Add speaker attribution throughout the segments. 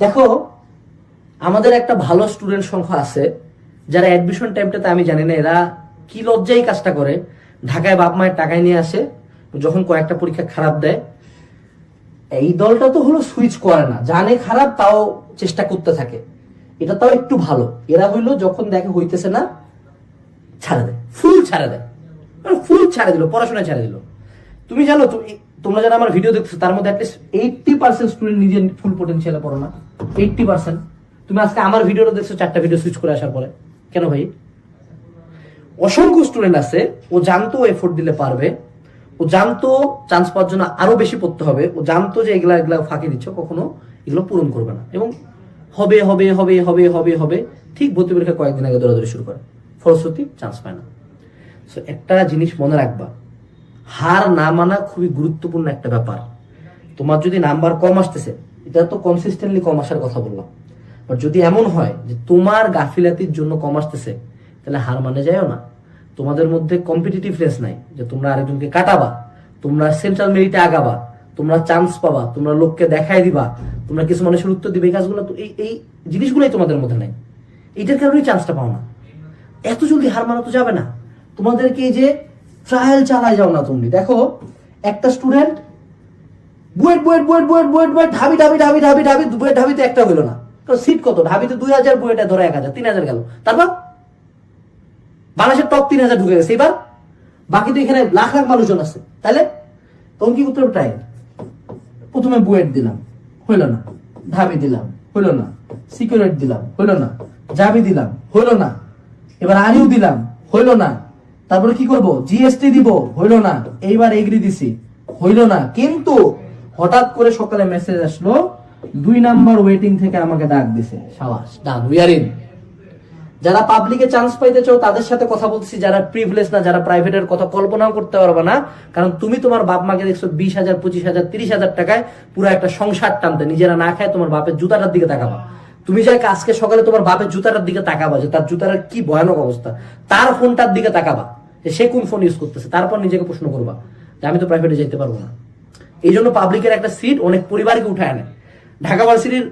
Speaker 1: দেখো, আমাদের একটা ভালো স্টুডেন্ট সংখ্যা আছে, যারা অ্যাডমিশন টাইমটাতে আমি জানি না, এরা কি লজ্জাই কাজটা করে। ঢাকায় বাপ মায়ের টাকায় নিয়ে আসে, যখন কয়েকটা পরীক্ষা খারাপ দেয়। এই দলটা তো হলো সুইচ করে না জানে খারাপ, তাও চেষ্টা করতে থাকে। এটা তাও একটু ভালো। এরা হইল যখন দেখে হইতেছে না, ছাড়ে দেয়। ফুল ছাড়ে দেয়। ফুল ছাড়ে দিল পড়াশোনা ছাড়ে দিল। তুমি জানো তো এই- তোমরা যারা আমার ভিডিও দেখছ তার মধ্যে এইটটি পার্সেন্ট স্টুডেন্ট নিজের ফুল পোটেন্সিয়ালে পড়ো না। এইটটি পার্সেন্ট তুমি আজকে আমার ভিডিওটা দেখছ, চারটা ভিডিও সুইচ করে আসার পরে। কেন ভাই? অসংখ্য স্টুডেন্ট আছে, ও জানতো এফোর্ট দিলে পারবে। ও জানতো চান্স পাওয়ার জন্য আরও বেশি পড়তে হবে। ও জানতো যে এগুলা এগুলা ফাঁকি দিচ্ছ, কখনো এগুলো পূরণ করবে না। এবং হবে হবে হবে হবে হবে হবে, ঠিক ভর্তি পরীক্ষা কয়েকদিন আগে দৌড়াদৌড়ি শুরু করে। ফলশ্রুতি চান্স পায় না। সো একটা জিনিস মনে রাখবা হার না মানা খুবই গুরুত্বপূর্ণ একটা ব্যাপার। তোমার যদি নাম্বার কম আসতেছে, এটা তো কনসিস্টেন্টলি কম আসার কথা বললাম। যদি এমন হয় যে তোমার গাফিলাতির জন্য কম আসতেছে, তাহলে হার মানে যায়ও না। তোমাদের মধ্যে কম্পিটিটিভনেস নাই, যে তোমরা আরেকজনকে কাটাবা, তোমরা সেন্ট্রাল মেরিটে আগাবা, তোমরা চান্স পাবা, তোমরা লোককে দেখাই দিবা, তোমরা কিছু মানুষের উত্তর দিবে, এই কাজগুলো তো এই এই জিনিসগুলোই তোমাদের মধ্যে নাই। এইটার কারণেই চান্সটা পাও না। এত জলদি হার মানা তো যাবে না। তোমাদেরকে এই যে ট্রায়াল চালায় যাও না তুমি। দেখো, একটা স্টুডেন্ট বুয়েট বুয়েট বুয়েট বুয়েট বুয়েট বুয়েট, ঢাবি ঢাবি ঢাবি ঢাবি ঢাবি বুয়েট, ঢাবিতে একটা হইল না। সিট কত? ঢাবিতে দুই হাজার, বুয়েটে ধরো এক হাজার, তিন হাজার গেল। তারপর? বাংলাদেশের টপ তিন হাজার ঢুকে গেছে। এবার বাকি তো এখানে লাখ লাখ মানুষজন আছে। তাহলে তখন কি করতে হবে ট্রাই প্রথমে বুয়েট দিলাম, হইল না। ঢাবি দিলাম, হইল না। সিকিউরিটি দিলাম, হইল না। জাবি দিলাম, হইল না। এবার আরিউ দিলাম, হইল না। তারপরে কি করব? জিএসটি দিব। হইল না। এইবার এগ্রি দিছি। হইল না। কিন্তু হঠাৎ করে সকালে মেসেজ আসলো, দুই নাম্বার ওয়েটিং থেকে আমাকে ডাক দিছে। সাবাস ডান উই আর ইন যারা পাবলিকে চান্স পাইতে চাও, তাদের সাথে কথা বলছি যারা প্রিভিলেজ না, যারা প্রাইভেটের কথা কল্পনাও করতে পারবে না, কারণ তুমি তোমার বাপ মাকে দেখছ বিশ হাজার, পঁচিশ হাজার, তিরিশ হাজার টাকায় পুরো একটা সংসার টানতে। নিজেরা না খায় তোমার বাপের জুতাটার দিকে তাকাবা। তুমি যাই আজকে সকালে তোমার বাপের জুতাটার দিকে তাকাবা যে তার জুতাটার কি ভয়ানক অবস্থা। তার ফোনটার দিকে তাকাবা। যে সে কোন ফোন ইউজ করতেছে, তারপর নিজেকে প্রশ্ন করবা যে আমি তো প্রাইভেটে যেতে পারব না। এই জন্য পাবলিকের একটা সিট অনেক পরিবারকে উঠায় আনে। ঢাকা ভার্সিটির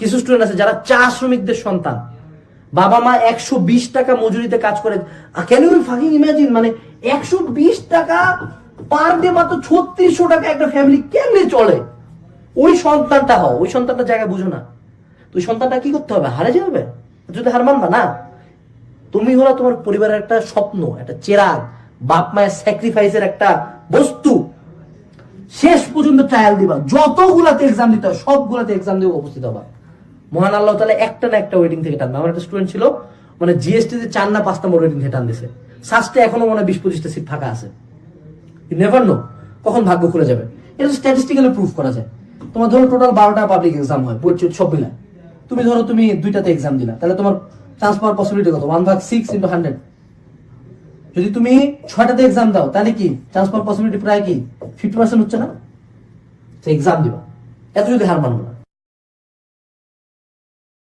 Speaker 1: কিছু স্টুডেন্ট আছে যারা চা শ্রমিকদের সন্তান। বাবা মা একশো বিশ টাকা মজুরিতে কাজ করে। ক্যান ইউ ফাকিং ইমাজিন মানে একশো বিশ টাকা পার ডে মাত্র ছত্রিশশো টাকা একটা ফ্যামিলি কেমনে চলে? ওই সন্তানটা হও, ওই সন্তানটা জায়গায় বুঝো না। তো ওই সন্তানটা কি করতে হবে? হারে যাবে যদি হার মানবা না? তুমি হলো তোমার পরিবারের একটা স্বপ্ন, একটা চেরাগ বাপ মায়ের স্যাক্রিফাইসের একটা বস্তু। শেষ পর্যন্ত ট্রায়াল দিবা। যতগুলাতে এক্সাম দিতে হয় সবগুলাতে এক্সাম দিয়ে উপস্থিত হবা। মহান আল্লাহ তাহলে একটা না একটা ওয়েটিং থেকে টানবে। আমার একটা স্টুডেন্ট ছিল মানে জিএসটি তে চার না পাঁচ নম্বর ওয়েটিং থেকে টান দিছে। সাস্টে এখনও মনে হয় বিশ পঁচিশটা সিট ফাঁকা আছে। নেভার নো কখন ভাগ্য খুলে যাবে। এটা স্ট্যাটিস্টিক্যালি প্রুফ করা যায়। তোমার ধরো টোটাল বারোটা পাবলিক এক্সাম হয় বলছো সব মিলায়। তুমি ধরো তুমি দুইটাতে এক্সাম দিলা, তাহলে তোমার চান্স পাওয়ার পসিবিলিটি কত? ওয়ান ভাগ সিক্স ইন্টু হান্ড্রেড যদি তুমি ছয়টাতে এক্সাম দাও, তাহলে কি? চান্স পাওয়ার পসিবিলিটি প্রায় কি? ফিফটি পার্সেন্ট হচ্ছে না? এক্সাম দিবা। এত যদি হার মানবো। না